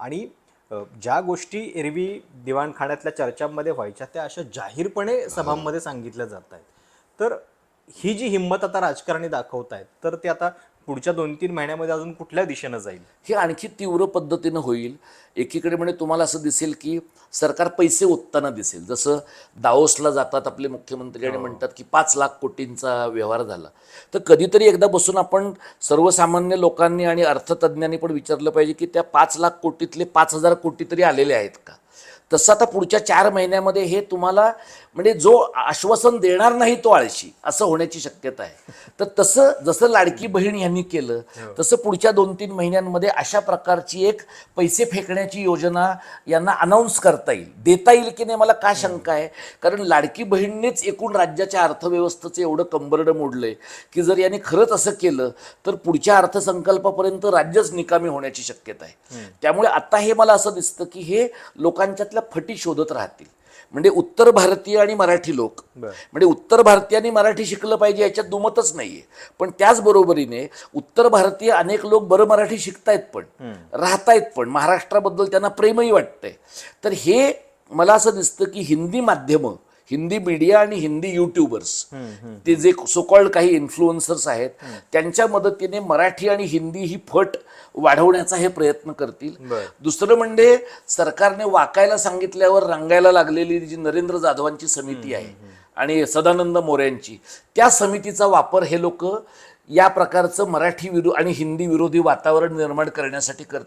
आणि ज्या गोष्टी एरवी दिवाणखाण्यातल्या चर्चांमध्ये व्हायच्या त्या अशा जाहीरपणे सभांमध्ये सांगितल्या जात आहेत तर ही जी हिंमत आता राजकारणी दाखवत आहेत तर ते आता पुढच्या दोन तीन महिन्यामध्ये अजून कुठल्या दिशेनं जाईल? हे आणखी तीव्र पद्धतीनं होईल. एकीकडे म्हणजे तुम्हाला असं दिसेल की सरकार पैसे ओतताना दिसेल. जसं दाओसला जातात आपले मुख्यमंत्री आणि म्हणतात की पाच लाख कोटींचा व्यवहार झाला. तर कधीतरी एकदा बसून आपण सर्वसामान्य लोकांनी आणि अर्थतज्ञांनी पण विचारलं पाहिजे की त्या पाच लाख कोटीतले पाच हजार कोटी तरी आलेले आहेत का? तसं आता पुढच्या चार महिन्यामध्ये हे तुम्हाला म्हणजे जो आश्वासन देणार नाही तो आळशी असं होण्याची शक्यता आहे. तर तसं जसं लाडकी बहीण यांनी केलं तसं पुढच्या दोन तीन महिन्यांमध्ये अशा प्रकारची एक पैसे फेकण्याची योजना यांना अनाऊन्स करता येईल. देता येईल की नाही मला का शंका आहे? कारण लाडकी बहीणनेच एकूण राज्याच्या अर्थव्यवस्थेचं एवढं कंबरडं मोडलंय की जर यांनी खरंच असं केलं तर पुढच्या अर्थसंकल्पापर्यंत राज्यच निकामी होण्याची शक्यता आहे. त्यामुळे आता हे मला असं दिसतं की हे लोकांच्यातल्या फटी शोधत राहतील. म्हणजे उत्तर भारतीय आणि मराठी लोक. म्हणजे उत्तर भारतीयांनी मराठी शिकलं पाहिजे याच्यात दुमतच नाहीये. पण त्याचबरोबरीने उत्तर भारतीय अनेक लोक बरं मराठी शिकतायत पण राहतायत पण महाराष्ट्राबद्दल त्यांना प्रेमही वाटतंय. तर हे मला असं दिसतं की हिंदी माध्यमं हिंदी मीडिया आणि हिंदी युट्यूबर्स ते जे सोकॉल्ड काही इन्फ्लुएन्सर्स आहेत त्यांच्या मदतीने मराठी आणि हिंदी ही फट वाढवण्याचा हे प्रयत्न करतील. दुसरं म्हणजे सरकारने वाकायला सांगितल्यावर रंगायला लागलेली जी नरेंद्र जाधवांची समिती आहे आणि सदानंद मोऱ्यांची त्या समितीचा वापर हे लोक या प्रकारचं मराठी विरो आणि हिंदी विरोधी वातावरण निर्माण करण्यासाठी करतील.